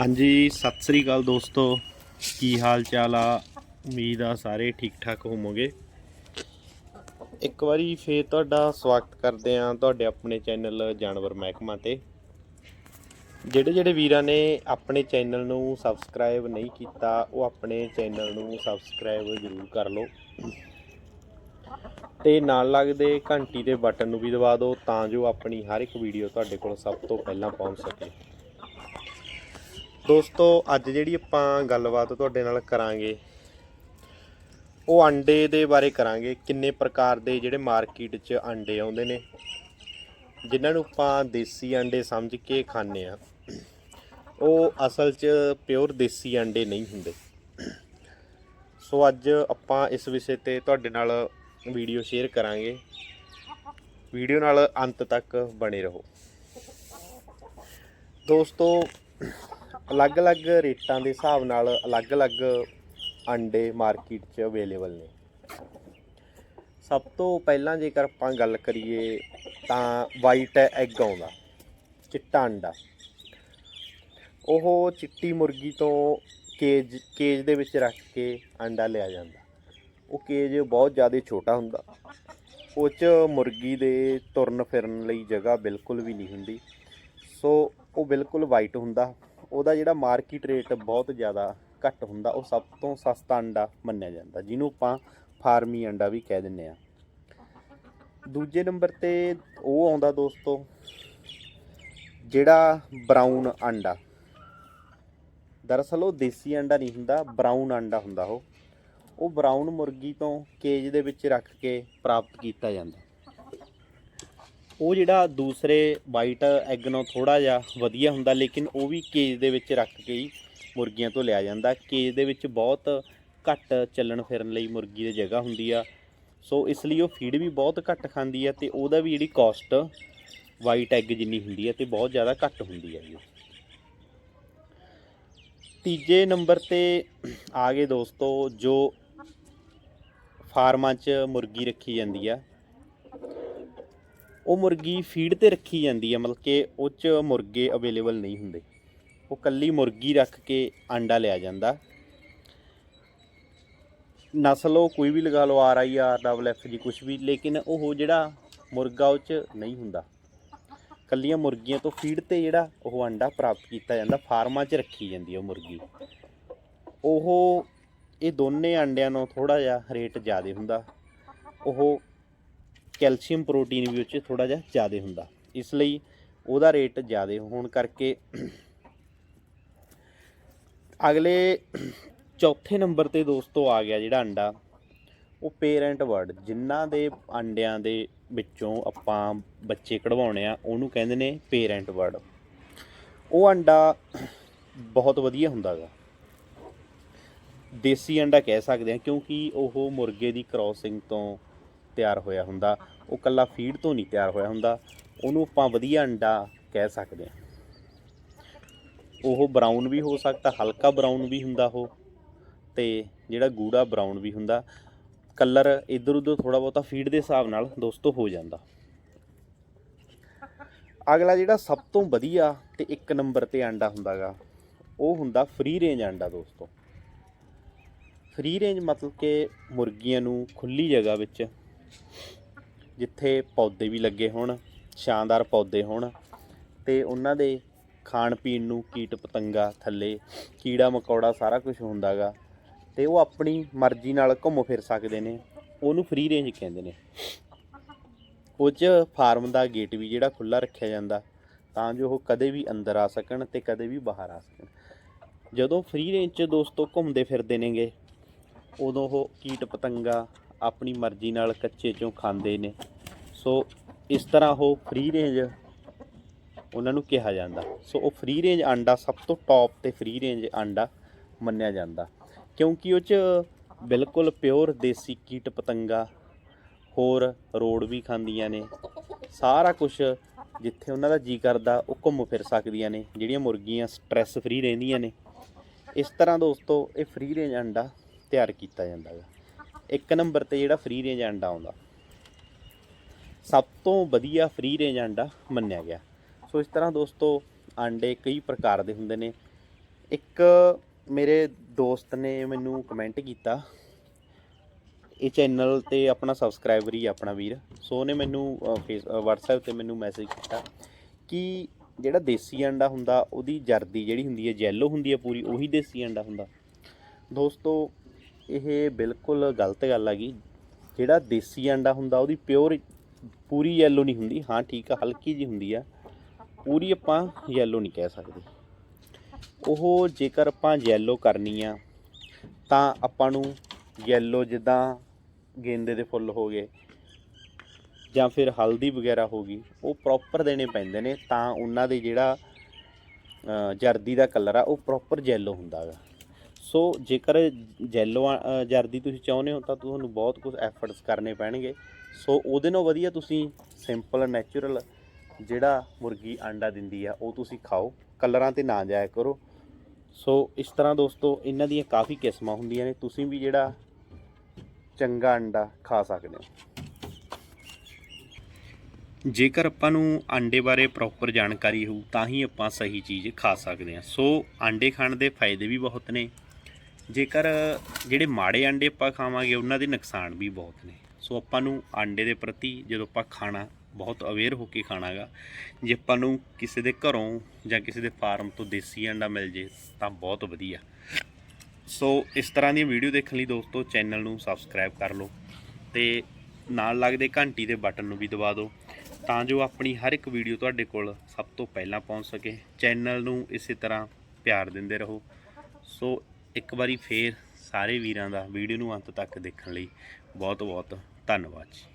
ਹਾਂਜੀ, ਸਤਿ ਸ੍ਰੀ ਅਕਾਲ ਦੋਸਤੋ। ਕੀ ਹਾਲ ਚਾਲ ਆ? ਉਮੀਦ ਆ ਸਾਰੇ ਠੀਕ ਠਾਕ ਹੋਵੋਗੇ। ਇੱਕ ਵਾਰੀ ਫੇਰ ਤੁਹਾਡਾ ਸਵਾਗਤ ਕਰਦੇ ਆ ਤੁਹਾਡੇ ਆਪਣੇ ਚੈਨਲ ਜਾਨਵਰ ਮਹਿਕਮਾ ਤੇ। ਜਿਹੜੇ ਜਿਹੜੇ ਵੀਰਾਂ ਨੇ ਆਪਣੇ ਚੈਨਲ ਨੂੰ ਸਬਸਕ੍ਰਾਈਬ ਨਹੀਂ ਕੀਤਾ, ਉਹ ਆਪਣੇ ਚੈਨਲ ਨੂੰ ਸਬਸਕ੍ਰਾਈਬ ਜ਼ਰੂਰ ਕਰ ਲਓ। ਤੇ ਨਾਲ ਲੱਗਦੇ ਘੰਟੀ ਦੇ ਬਟਨ ਨੂੰ ਵੀ ਦਬਾ ਦਿਓ, ਤਾਂ ਜੋ ਆਪਣੀ ਹਰ ਇੱਕ ਵੀਡੀਓ ਤੁਹਾਡੇ ਕੋਲ ਸਭ ਤੋਂ ਪਹਿਲਾਂ ਪਹੁੰਚ ਸਕੇ। ਦੋਸਤੋ, ਅੱਜ ਜਿਹੜੀ ਆਪਾਂ ਗੱਲਬਾਤ ਤੁਹਾਡੇ ਨਾਲ ਕਰਾਂਗੇ, ਉਹ ਅੰਡੇ ਦੇ ਬਾਰੇ ਕਰਾਂਗੇ। ਕਿੰਨੇ ਪ੍ਰਕਾਰ ਦੇ ਜਿਹੜੇ ਮਾਰਕੀਟ 'ਚ ਅੰਡੇ ਆਉਂਦੇ ਨੇ, ਜਿਨ੍ਹਾਂ ਨੂੰ ਆਪਾਂ ਦੇਸੀ ਅੰਡੇ ਸਮਝ ਕੇ ਖਾਂਦੇ ਆ ਉਹ ਅਸਲ 'ਚ ਪਿਓਰ ਦੇਸੀ ਅੰਡੇ ਨਹੀਂ ਹੁੰਦੇ। ਸੋ ਅੱਜ ਆਪਾਂ ਇਸ ਵਿਸ਼ੇ ਤੇ ਤੁਹਾਡੇ ਨਾਲ ਵੀਡੀਓ ਸ਼ੇਅਰ ਕਰਾਂਗੇ। ਵੀਡੀਓ ਨਾਲ ਅੰਤ ਤੱਕ ਬਣੇ ਰਹੋ। ਦੋਸਤੋ ਅਲੱਗ-ਅਲੱਗ ਰੇਟਾਂ ਦੇ ਹਿਸਾਬ ਨਾਲ ਅਲੱਗ-ਅਲੱਗ ਅੰਡੇ ਮਾਰਕੀਟ 'ਚ ਅਵੇਲੇਬਲ ਨੇ। ਸਭ ਤੋਂ ਪਹਿਲਾਂ ਜੇਕਰ ਆਪਾਂ ਗੱਲ ਕਰੀਏ ਤਾਂ ਵਾਈਟ ਐਗ ਆਉਂਦਾ, ਚਿੱਟਾ ਅੰਡਾ। ਉਹ ਚਿੱਟੀ ਮੁਰਗੀ ਤੋਂ ਕੇਜ ਕੇਜ ਦੇ ਵਿੱਚ ਰੱਖ ਕੇ ਅੰਡਾ ਲਿਆ ਜਾਂਦਾ। ਉਹ ਕੇਜ ਬਹੁਤ ਜ਼ਿਆਦਾ ਛੋਟਾ ਹੁੰਦਾ। ਉਹ 'ਚ ਮੁਰਗੀ ਦੇ ਤੁਰਨ ਫਿਰਨ ਲਈ ਜਗ੍ਹਾ ਬਿਲਕੁਲ ਵੀ ਨਹੀਂ ਹੁੰਦੀ। ਸੋ ਉਹ ਬਿਲਕੁਲ ਵਾਈਟ ਹੁੰਦਾ। ਉਹਦਾ ਜਿਹੜਾ ਮਾਰਕੀਟ ਰੇਟ ਬਹੁਤ ਜ਼ਿਆਦਾ ਘੱਟ ਹੁੰਦਾ, ਉਹ ਸਭ ਤੋਂ ਸਸਤਾ ਅੰਡਾ ਮੰਨਿਆ ਜਾਂਦਾ, ਜਿਹਨੂੰ ਆਪਾਂ ਫਾਰਮੀ ਅੰਡਾ ਵੀ ਕਹਿ ਦਿੰਨੇ ਆ ਦੂਜੇ ਨੰਬਰ ਤੇ ਉਹ ਆਉਂਦਾ ਦੋਸਤੋ, ਜਿਹੜਾ ਬਰਾਊਨ ਅੰਡਾ। ਦਰਅਸਲ ਉਹ ਦੇਸੀ ਅੰਡਾ ਨਹੀਂ ਹੁੰਦਾ ਬਰਾਊਨ ਅੰਡਾ ਹੁੰਦਾ ਉਹ। ਉਹ ਬਰਾਊਨ ਮੁਰਗੀ ਤੋਂ ਕੇਜ ਦੇ ਵਿੱਚ ਰੱਖ ਕੇ ਪ੍ਰਾਪਤ ਕੀਤਾ ਜਾਂਦਾ। ਉਹ ਜਿਹੜਾ ਦੂਸਰੇ ਵਾਈਟ ਐਗ ਨਾਲੋਂ ਥੋੜਾ ਜਿਹਾ ਵਧੀਆ ਹੁੰਦਾ, ਲੇਕਿਨ ਉਹ ਵੀ ਕੇਜ ਦੇ ਵਿੱਚ ਰੱਖ ਕੇ ਹੀ ਮੁਰਗੀਆਂ ਤੋਂ ਲਿਆ ਜਾਂਦਾ। ਕੇਜ ਦੇ ਵਿੱਚ ਬਹੁਤ ਘੱਟ ਚੱਲਣ ਫਿਰਨ ਲਈ ਮੁਰਗੀ ਦੀ ਜਗ੍ਹਾ ਹੁੰਦੀ ਆ। ਸੋ ਇਸ ਲਈ ਉਹ ਫੀਡ ਵੀ ਬਹੁਤ ਘੱਟ ਖਾਂਦੀ ਆ ਤੇ ਉਹਦਾ ਵੀ ਜਿਹੜੀ ਕਾਸਟ ਵਾਈਟ ਐਗ ਜਿੰਨੀ ਹੁੰਦੀ ਆ ਤੇ ਬਹੁਤ ਜ਼ਿਆਦਾ ਘੱਟ ਹੁੰਦੀ ਆ ਜੀ। ਤੀਜੇ ਨੰਬਰ ਤੇ ਆ ਗਏ ਦੋਸਤੋ ਜੋ ਫਾਰਮਾਂ 'ਚ ਮੁਰਗੀ ਰੱਖੀ ਜਾਂਦੀ ਆ। ਉਹ ਮੁਰਗੀ ਫੀਡ ਤੇ ਰੱਖੀ ਜਾਂਦੀ ਹੈ ਮਤਲਬ ਕਿ ਉਹ 'ਚ ਮੁਰਗੇ ਅਵੇਲੇਬਲ ਨਹੀਂ ਹੁੰਦੇ। ਉਹ ਕੱਲੀ ਮੁਰਗੀ ਰੱਖ ਕੇ ਆਂਡਾ ਲਿਆ ਜਾਂਦਾ। ਨਸਲ ਉਹ ਕੋਈ ਵੀ ਲਗਾ ਲਓ R I R double F G ਕੁਝ ਵੀ, ਲੇਕਿਨ ਉਹ ਜਿਹੜਾ ਮੁਰਗਾ ਉਹ 'ਚ ਨਹੀਂ ਹੁੰਦਾ। ਕੱਲੀਆਂ ਮੁਰਗੀਆਂ ਤੋਂ ਫੀਡ ਤੇ ਜਿਹੜਾ ਉਹ ਆਂਡਾ ਪ੍ਰਾਪਤ ਕੀਤਾ ਜਾਂਦਾ, ਫਾਰਮਾਂ 'ਚ ਰੱਖੀ ਜਾਂਦੀ ਉਹ ਮੁਰਗੀ। ਉਹ, ਇਹ ਦੋਨੇ ਆਂਡਿਆਂ ਨੂੰ ਥੋੜਾ ਜਿਹਾ ਰੇਟ ਜ਼ਿਆਦਾ ਹੁੰਦਾ। ਉਹ ਕੈਲਸ਼ੀਅਮ ਪ੍ਰੋਟੀਨ ਵੀ ਉਹ 'ਚ ਥੋੜਾ ਜਿਹਾ ਜ਼ਿਆਦਾ ਹੁੰਦਾ। ਇਸ ਲਈ ਉਹਦਾ ਰੇਟ ਜ਼ਿਆਦਾ ਹੋਣ ਕਰਕੇ ਅਗਲੇ ਚੌਥੇ ਨੰਬਰ ਤੇ ਦੋਸਤੋ ਆ ਗਿਆ ਜਿਹੜਾ ਅੰਡਾ। ਉਹ ਪੇਰੈਂਟ ਵਰਡ ਜਿਨ੍ਹਾਂ ਦੇ ਅੰਡਿਆਂ ਦੇ ਵਿੱਚੋਂ ਆਪਾਂ ਬੱਚੇ ਕਢਵਾਉਣੇ ਆ, ਉਹਨੂੰ ਕਹਿੰਦੇ ਨੇ ਪੇਰੈਂਟ ਵਰਡ ਉਹ ਅੰਡਾ ਬਹੁਤ ਵਧੀਆ ਹੁੰਦਾ ਗਾ। ਦੇਸੀ ਅੰਡਾ ਕਹਿ ਸਕਦੇ ਆ, ਕਿਉਂਕਿ ਉਹ ਮੁਰਗੇ ਦੀ ਕ੍ਰਾਸਿੰਗ ਤੋਂ ਤਿਆਰ ਹੋਇਆ ਹੁੰਦਾ, ਉਹ ਕੱਲਾ ਫੀਡ ਤੋਂ ਨਹੀਂ ਤਿਆਰ ਹੋਇਆ ਹੁੰਦਾ, ਉਹਨੂੰ ਆਪਾਂ ਵਧੀਆ ਅੰਡਾ ਕਹਿ ਸਕਦੇ ਹਾਂ। ਉਹ ਬਰਾਊਨ ਵੀ ਹੋ ਸਕਦਾ, ਹਲਕਾ ਬਰਾਊਨ ਵੀ ਹੁੰਦਾ ਉਹ, ਤੇ ਜਿਹੜਾ ਗੂੜਾ ਬਰਾਊਨ ਵੀ ਹੁੰਦਾ ਕਲਰ ਇਧਰ ਉਧਰ ਥੋੜਾ ਬਹੁਤਾ ਫੀਡ ਦੇ ਹਿਸਾਬ ਨਾਲ ਦੋਸਤੋ ਹੋ ਜਾਂਦਾ। ਅਗਲਾ ਜਿਹੜਾ ਸਭ ਤੋਂ ਵਧੀਆ ਤੇ ਇੱਕ ਨੰਬਰ ਤੇ ਆਂਡਾ ਹੁੰਦਾਗਾ, ਉਹ ਹੁੰਦਾ ਫ੍ਰੀ ਰੇਂਜ ਆਂਡਾ ਦੋਸਤੋ। ਫ੍ਰੀ ਰੇਂਜ ਮਤਲਬ ਕਿ ਮੁਰਗੀਆਂ ਨੂੰ ਖੁੱਲੀ ਜਗ੍ਹਾ ਵਿੱਚ ਜਿੱਥੇ ਪੌਦੇ ਵੀ ਲੱਗੇ ਹੋਣ, ਸ਼ਾਨਦਾਰ ਪੌਦੇ ਹੋਣ ਤੇ ਉਹਨਾਂ ਦੇ ਖਾਣ ਪੀਣ ਨੂੰ ਕੀਟ ਪਤੰਗਾ ਥੱਲੇ, ਕੀੜਾ ਮਕੌੜਾ ਸਾਰਾ ਕੁਝ ਹੁੰਦਾਗਾ ਤੇ ਉਹ ਆਪਣੀ ਮਰਜ਼ੀ ਨਾਲ ਘੁੰਮ ਫਿਰ ਸਕਦੇ ਨੇ, ਉਹਨੂੰ ਫ੍ਰੀ ਰੇਂਜ ਕਹਿੰਦੇ ਨੇ। ਉਹ 'ਚ ਫਾਰਮ ਦਾ ਗੇਟ ਵੀ ਜਿਹੜਾ ਖੁੱਲਾ ਰੱਖਿਆ ਜਾਂਦਾ, ਤਾਂ ਜੋ ਉਹ ਕਦੇ ਵੀ ਅੰਦਰ ਆ ਸਕਣ ਤੇ ਕਦੇ ਵੀ ਬਾਹਰ ਆ ਸਕਣ। ਜਦੋਂ ਫ੍ਰੀ ਰੇਂਜ 'ਚ ਦੋਸਤੋ ਘੁੰਮਦੇ ਫਿਰਦੇ ਨੇਗੇ, ਉਦੋਂ ਉਹ ਕੀਟ ਪਤੰਗਾ ਆਪਣੀ ਮਰਜ਼ੀ ਨਾਲ ਕੱਚੇ ਚੋਂ ਖਾਂਦੇ ਨੇ। ਸੋ ਇਸ ਤਰ੍ਹਾਂ ਉਹ ਫ੍ਰੀ ਰੇਂਜ ਉਹਨਾਂ ਨੂੰ ਕਿਹਾ ਜਾਂਦਾ। ਸੋ ਉਹ ਫ੍ਰੀ ਰੇਂਜ ਆਂਡਾ ਸਭ ਤੋਂ ਟੌਪ ਤੇ ਫ੍ਰੀ ਰੇਂਜ ਆਂਡਾ ਮੰਨਿਆ ਜਾਂਦਾ। ਕਿਉਂਕਿ ਉਹ 'ਚ ਬਿਲਕੁਲ ਪਿਓਰ ਦੇਸੀ ਕੀਟ ਪਤੰਗਾ, ਹੋਰ ਰੋਡ ਵੀ ਖਾਂਦੀਆਂ ਨੇ। ਸਾਰਾ ਕੁਝ ਜਿੱਥੇ ਉਹਨਾਂ ਦਾ ਜੀ ਕਰਦਾ, ਉਹ ਘੁੰਮ ਫਿਰ ਸਕਦੀਆਂ ਨੇ। ਜਿਹੜੀਆਂ ਮੁਰਗੀਆਂ ਸਟ੍ਰੈਸ ਫ੍ਰੀ ਰਹਿੰਦੀਆਂ ਨੇ। ਇਸ ਤਰ੍ਹਾਂ ਦੋਸਤੋ ਇਹ ਫ੍ਰੀ ਰੇਂਜ ਅੰਡਾ ਤਿਆਰ ਕੀਤਾ ਜਾਂਦਾ ਹੈ ਇੱਕ ਨੰਬਰ ਤੇ ਜਿਹੜਾ ਫ੍ਰੀ ਰੇਂਜ ਅੰਡਾ ਆਉਂਦਾ। ਸਭ ਤੋਂ ਵਧੀਆ ਫ੍ਰੀ ਰੇਂਜ ਅੰਡਾ ਮੰਨਿਆ ਗਿਆ। ਸੋ ਇਸ ਤਰ੍ਹਾਂ ਦੋਸਤੋ ਆਂਡੇ ਕਈ ਪ੍ਰਕਾਰ ਦੇ ਹੁੰਦੇ ਨੇ। ਇੱਕ ਮੇਰੇ ਦੋਸਤ ਨੇ ਮੈਨੂੰ ਕਮੈਂਟ ਕੀਤਾ। ਇਹ ਚੈਨਲ ਤੇ ਆਪਣਾ ਸਬਸਕ੍ਰਾਈਬਰ ਹੀ ਆਪਣਾ ਵੀਰ। ਸੋ ਉਹਨੇ ਮੈਨੂੰ ਫੇਸ ਅ, WhatsApp ਤੇ ਮੈਨੂੰ ਮੈਸੇਜ ਕੀਤਾ ਕਿ ਜਿਹੜਾ ਦੇਸੀ ਅੰਡਾ ਹੁੰਦਾ ਉਹਦੀ ਜਰਦੀ ਜਿਹੜੀ ਹੁੰਦੀ ਹੈ ਜੈਲੋ ਹੁੰਦੀ ਹੈ ਪੂਰੀ ਉਹੀ ਦੇਸੀ ਅੰਡਾ ਹੁੰਦਾ। ਦੋਸਤੋ ਇਹ ਬਿਲਕੁਲ ਗਲਤ ਗੱਲ ਹੈਗੀ। ਜਿਹੜਾ ਦੇਸੀ ਅੰਡਾ ਹੁੰਦਾ, ਉਹਦੀ ਪਿਓਰ ਪੂਰੀ ਯੈਲੋ ਨਹੀਂ ਹੁੰਦੀ। ਹਾਂ, ਠੀਕ ਆ, ਹਲਕੀ ਜੀ ਹੁੰਦੀ ਆ। ਪੂਰੀ ਆਪਾਂ ਯੈਲੋ ਨਹੀਂ ਕਹਿ ਸਕਦੇ। ਉਹ ਜੇਕਰ ਆਪਾਂ ਯੈਲੋ ਕਰਨੀ ਆ, ਤਾਂ ਆਪਾਂ ਨੂੰ ਯੈਲੋ ਜਿੱਦਾਂ ਗੇਂਦੇ ਦੇ ਫੁੱਲ ਹੋ ਗਏ, ਜਾਂ ਫਿਰ ਹਲਦੀ ਵਗੈਰਾ ਹੋ ਗਈ, ਉਹ ਪ੍ਰੋਪਰ ਦੇਣੇ ਪੈਂਦੇ ਨੇ। ਤਾਂ ਉਹਨਾਂ ਦੇ ਜਿਹੜਾ ਜਰਦੀ ਦਾ ਕਲਰ ਆ, ਉਹ ਪ੍ਰੋਪਰ ਯੈਲੋ ਹੁੰਦਾ ਗਾ। ਸੋ ਜੇਕਰ ਜੈਲੋ ਜਰਦੀ ਤੁਸੀਂ ਚਾਹੁੰਦੇ ਹੋ ਤਾਂ ਤੁਹਾਨੂੰ ਬਹੁਤ ਕੁਝ ਐਫਰਟਸ ਕਰਨੇ ਪੈਣਗੇ। ਸੋ ਉਹਦੇ ਨਾਲੋਂ ਵਧੀਆ ਤੁਸੀਂ ਸਿੰਪਲ ਨੈਚੁਰਲ ਜਿਹੜਾ ਮੁਰਗੀ ਆਂਡਾ ਦਿੰਦੀ ਆ, ਉਹ ਤੁਸੀਂ ਖਾਓ। ਕਲਰਾਂ ਤੇ ਨਾ ਜਾਇਆ ਕਰੋ। ਸੋ ਇਸ ਤਰ੍ਹਾਂ ਦੋਸਤੋ, ਇਹਨਾਂ ਦੀਆਂ ਕਾਫੀ ਕਿਸਮਾਂ ਹੁੰਦੀਆਂ ਨੇ। ਤੁਸੀਂ ਵੀ ਜਿਹੜਾ ਚੰਗਾ ਅੰਡਾ ਖਾ ਸਕਦੇ ਹੋ। ਜੇਕਰ ਆਪਾਂ ਨੂੰ ਆਂਡੇ ਬਾਰੇ ਪ੍ਰੋਪਰ ਜਾਣਕਾਰੀ ਹੋਊ, ਤਾਂ ਹੀ ਆਪਾਂ ਸਹੀ ਚੀਜ਼ ਖਾ ਸਕਦੇ ਹਾਂ। ਸੋ ਆਂਡੇ ਖਾਣ ਦੇ ਫਾਇਦੇ ਵੀ ਬਹੁਤ ਨੇ। ਜੇਕਰ ਜਿਹੜੇ ਮਾੜੇ ਆਂਡੇ ਆਪਾਂ ਖਾਵਾਂਗੇ, ਉਹਨਾਂ ਦੇ ਨੁਕਸਾਨ ਵੀ ਬਹੁਤ ਨੇ। ਸੋ ਆਪਾਂ ਨੂੰ ਆਂਡੇ ਦੇ ਪ੍ਰਤੀ ਜਦੋਂ ਆਪਾਂ ਖਾਣਾ ਬਹੁਤ ਅਵੇਅਰ ਹੋ ਕੇ ਖਾਣਾਗਾ, ਜੇ ਆਪਾਂ ਨੂੰ ਕਿਸੇ ਦੇ ਘਰੋਂ ਜਾਂ ਕਿਸੇ ਦੇ ਫਾਰਮ ਤੋਂ ਦੇਸੀ ਅੰਡਾ ਮਿਲ ਜੇ, ਤਾਂ ਬਹੁਤ ਵਧੀਆ। ਸੋ ਇਸ ਤਰ੍ਹਾਂ ਦੀਆਂ ਵੀਡੀਓ ਦੇਖਣ ਲਈ ਦੋਸਤੋ, ਚੈਨਲ ਨੂੰ ਸਬਸਕ੍ਰਾਈਬ ਕਰ ਲਓ ਤੇ ਨਾਲ ਲੱਗਦੇ ਘੰਟੀ ਦੇ ਬਟਨ ਨੂੰ ਵੀ ਦਬਾ ਦਿਓ, ਤਾਂ ਜੋ ਆਪਣੀ ਹਰ ਇੱਕ ਵੀਡੀਓ ਤੁਹਾਡੇ ਕੋਲ ਸਭ ਤੋਂ ਪਹਿਲਾਂ ਪਹੁੰਚ ਸਕੇ। ਚੈਨਲ ਨੂੰ ਇਸੇ ਤਰ੍ਹਾਂ ਪਿਆਰ ਦਿੰਦੇ ਰਹੋ। ਸੋ ਇੱਕ ਵਾਰੀ ਫੇਰ ਸਾਰੇ ਵੀਰਾਂ ਦਾ ਵੀਡੀਓ ਨੂੰ ਅੰਤ ਤੱਕ ਦੇਖਣ ਲਈ ਬਹੁਤ ਬਹੁਤ ਧੰਨਵਾਦ ਜੀ।